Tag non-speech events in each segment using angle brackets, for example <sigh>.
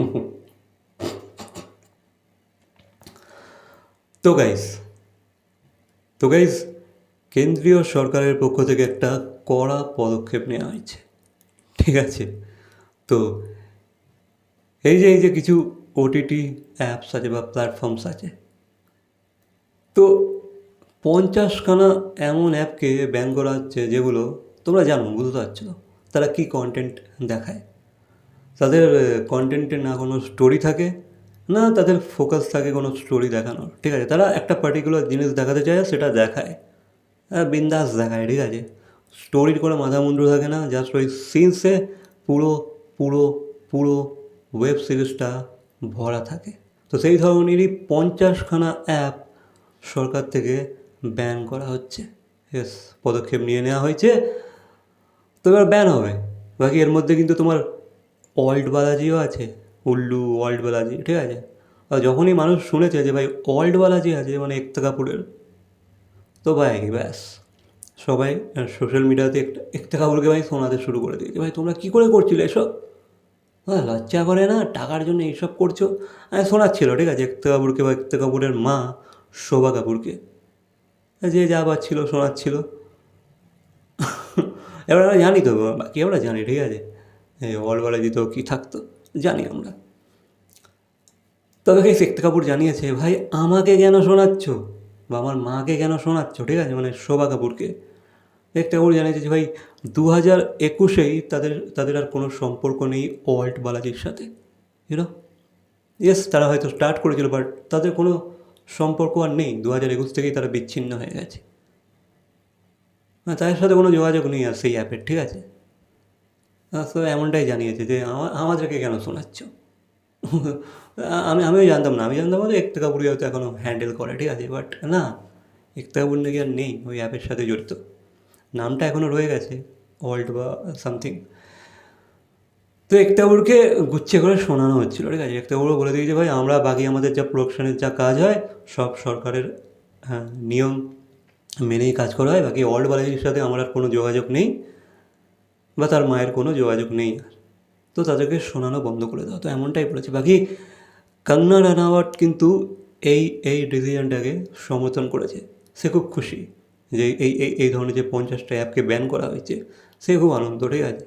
<laughs> তো গাইস তো গাইস কেন্দ্রীয় সরকারের পক্ষ থেকে একটা কড়া পদক্ষেপ নেওয়া হয়েছে, ঠিক আছে? তো এই যে এই যে কিছু ওটিটি অ্যাপস আছে বা প্ল্যাটফর্মস আছে, তো পঞ্চাশখানা এমন অ্যাপকে ব্যান করা হচ্ছে যেগুলো তোমরা জানো, বুঝতে পারছ? তারা কী কন্টেন্ট দেখায়? তাদের কন্টেন্টে না কোনো স্টোরি থাকে, না তাদের ফোকাস থাকে কোনো স্টোরি দেখানোর, ঠিক আছে? তারা একটা পার্টিকুলার জিনিস দেখাতে চায়, সেটা দেখায়। হ্যাঁ বিন্দাস দেখায়, ঠিক আছে? স্টোরির কোনো মাথা মুন্ডু থাকে না জাস্ট ওই সিনসে পুরো পুরো পুরো ওয়েব সিরিজটা ভরা থাকে। তো সেই ধরনেরই পঞ্চাশখানা অ্যাপ সরকার থেকে ব্যান করা হচ্ছে। ইয়েস পদক্ষেপ নিয়ে নেওয়া হয়েছে। তো এবার ব্যান হবে। বাকি এর মধ্যে কিন্তু তোমার ওয়ার্ল্ড বালাজিও আছে, উল্লু ওয়ার্ল্ড বালাজি, ঠিক আছে? আর যখনই মানুষ শুনেছে যে ভাই অল্ট বালাজি আছে মানে একতা কাপুরের তো ভাই ব্যাস। সবাই সোশ্যাল মিডিয়াতে একটা একতা কাপুরকে ভাই শোনাতে শুরু করে দিয়েছে। ভাই তোমরা কী করে করছিলে এসব? হ্যাঁ লজ্জা করে না? টাকার জন্য এইসব করছ? হ্যাঁ শোনাচ্ছিল, ঠিক আছে? একতা কাপুরকে বা একতা কাপুরের মা শোভা কাপুরকে। যে যা পাচ্ছিল, শোনাচ্ছিল। এবার আমরা জানি তো বাকি আমরা জানি, ঠিক আছে? ওয়ার্ল্ডওয়ালা দিতেও কী থাকতো, জানি আমরা। তবে এই শেখতে কাপুর জানিয়েছে, ভাই, আমাকে কেন শোনাচ্ছ? বা আমার মাকে কেন শোনাচ্ছ? ঠিক আছে? মানে শোভা কাপুরকে। শেখতে কাপুর জানিয়েছে যে, ভাই দু হাজার একুশেই তাদের তাদের আর কোনো সম্পর্ক নেই ওয়ার্ল্ড বালাজির সাথে। ইউনো ইয়েস তারা হয়তো স্টার্ট করেছিল বাট তাদের কোনো সম্পর্ক আর নেই। দু হাজার একুশ থেকেই তারা বিচ্ছিন্ন হয়ে গেছে। হ্যাঁ তাদের সাথে কোনো যোগাযোগ নেই আর সেই অ্যাপের, ঠিক আছে? তো এমনটাই জানিয়েছে যে আমা- আমাদেরকে কেন শোনাচ্ছ? আমি, আমিও জানতাম না। আমি জানতাম যে একতা কাপুরি হয়তো এখনও হ্যান্ডেল করে, ঠিক আছে? বাট না একতা কাপুর নাকি আর নেই, ওই অ্যাপের সাথে জড়িত। নামটা এখনও রয়ে গেছে ওয়ার্ল্ড বা সামথিং তো একতা কাপুরকে গুচ্ছে করে শোনানো হচ্ছিল, ঠিক আছে? একতা কাপুরও বলে দিয়েছে, ভাই, আমরা বাকি আমাদের যা প্রোডাকশনের যা কাজ হয়, সব সরকারের হ্যাঁ নিয়ম মেনেই কাজ করা হয়। বাকি ওয়ার্ল্ড বালাজির সাথে আমার আর কোনো যোগাযোগ নেই। বা তার মায়ের কোনো যোগাযোগ নেই। আর তো তাদেরকে শোনানো বন্ধ করে দাও। তো এমনটাই বলেছে। বাকি কঙ্গনা রানাওয়াট কিন্তু এই এই ডিসিশনটাকে সমর্থন করেছে। সে খুব খুশি যে এই এই এই ধরনের যে পঞ্চাশটা অ্যাপকে ব্যান করা হয়েছে, সে খুব আনন্দ ঠিক আছে।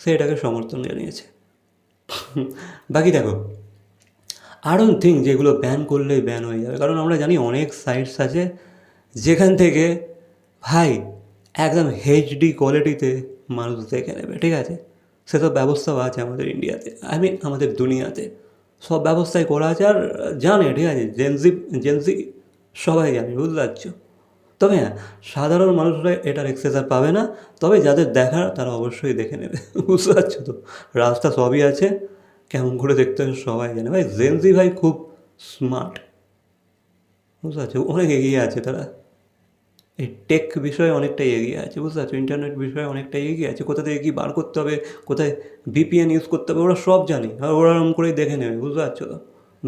সে এটাকে সমর্থন জানিয়েছে। বাকি দেখো ডোন্ট থিঙ্ক যেগুলো ব্যান করলেই ব্যান হয়ে যাবে। কারণ আমরা জানি অনেক সাইটস আছে যেখান থেকে, ভাই একদম এইচডি কোয়ালিটিতে মানুষ দেখে নেবে, ঠিক আছে? সে তো ব্যবস্থাও আছে আমাদের ইন্ডিয়াতে আই মিন আমাদের দুনিয়াতে। সব ব্যবস্থাই করা আছে আর জানে, ঠিক আছে? জেনজি জেনজি সবাই জানে বুঝতে পারছ তবে হ্যাঁ সাধারণ মানুষরা এটার এক্সেসার পাবে না, তবে যাদের দেখার তারা অবশ্যই দেখে নেবে <laughs> বুঝতে পারছ তো? রাস্তা সবই আছে, কেমন করে দেখতে হবে সবাই জানে। ভাই জেনজি ভাই খুব স্মার্ট বুঝতে পারছ অনেক এগিয়ে আছে তারা। এই টেক বিষয়ে অনেকটাই এগিয়ে আছে, বুঝতে পারছ? ইন্টারনেট বিষয়ে অনেকটাই এগিয়ে আছে। কোথা থেকে কী বার করতে হবে, কোথায় ভিপিএন ইউজ করতে হবে, ওরা সব জানে। আর ওরা এরকম করেই দেখে নেবে, বুঝতে পারছ? তো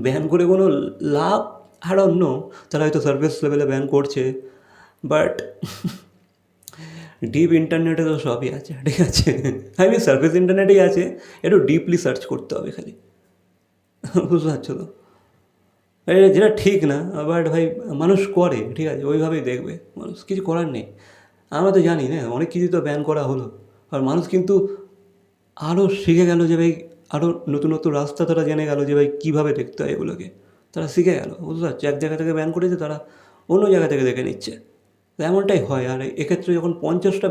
ব্যান করে কোনো লাভ আর অন্য, তারা হয়তো সার্ভিস লেভেলে ব্যান করছে। বাট ডিপ ইন্টারনেটে তো সবই আছে, ঠিক আছে? আই মিন সার্ভিস ইন্টারনেটেই আছে, একটু ডিপলি সার্চ করতে হবে খালি। বুঝতে পারছ তো? যেটা ঠিক না বাট ভাই মানুষ করে, ঠিক আছে, ওইভাবেই দেখবে। মানুষ কিছু করার নেই। আমরা তো জানি, না, অনেক কিছু তো ব্যান করা হলো। আর মানুষ কিন্তু আরও শিখে গেল যে ভাই আরও নতুন নতুন রাস্তা তারা জেনে গেল যে ভাই, কীভাবে দেখতে হয় এগুলোকে। তারা শিখে গেল। বুঝতে পারছ এক জায়গা থেকে ব্যান করেছে, তারা অন্য জায়গা থেকে দেখে নিচ্ছে। তো এমনটাই হয়। আর এক্ষেত্রে যখন পঞ্চাশটা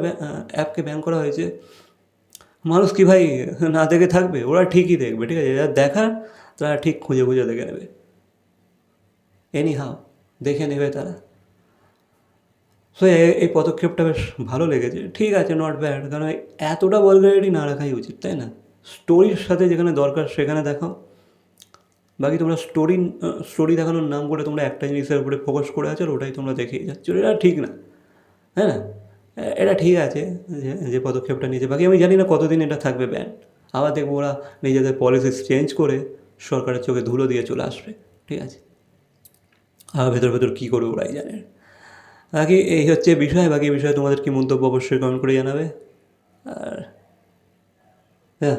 অ্যাপকে ব্যান করা হয়েছে, মানুষ কি ভাই, না দেখে থাকবে? ওরা ঠিকই দেখবে, ঠিক আছে? যারা দেখার, তারা ঠিক খুঁজে খুঁজে দেখে নেবে। এনি হাও দেখে নেবে তারা। সো এই পদক্ষেপটা বেশ ভালো লেগেছে। ঠিক আছে নট ব্যাড কারণ এতটা বলগারিটি না রাখাই উচিত, তাই না? স্টোরির সাথে যেখানে দরকার সেখানে দেখাও। বাকি তোমরা স্টোরি স্টোরি দেখানোর নাম করে তোমরা একটা জিনিসের উপরে ফোকাস করে আছো ওটাই তোমরা দেখেই যাচ্ছ। এটা ঠিক না হ্যাঁ না? এটা ঠিক আছে যে যে পদক্ষেপটা নিয়েছে। বাকি আমি জানি না কতদিন এটা থাকবে ব্যান আবার দেখব ওরা নিজেদের পলিসি চেঞ্জ করে সরকারের চোখে ধুলো দিয়ে চলে আসবে। ঠিক আছে। আর ভেতর ভেতর কী করবে ওরাই জানে। বাকি এই হচ্ছে বিষয়, বাকি বিষয়ে তোমাদের কি মন্তব্য অবশ্যই কমেন্ট করে জানাবে। আর হ্যাঁ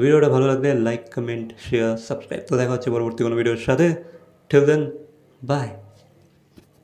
ভিডিওটা ভালো লাগলে লাইক কমেন্ট শেয়ার সাবস্ক্রাইব তো দেখা হচ্ছে পরবর্তী কোনো ভিডিওর সাথে। ঠেল দেন বাই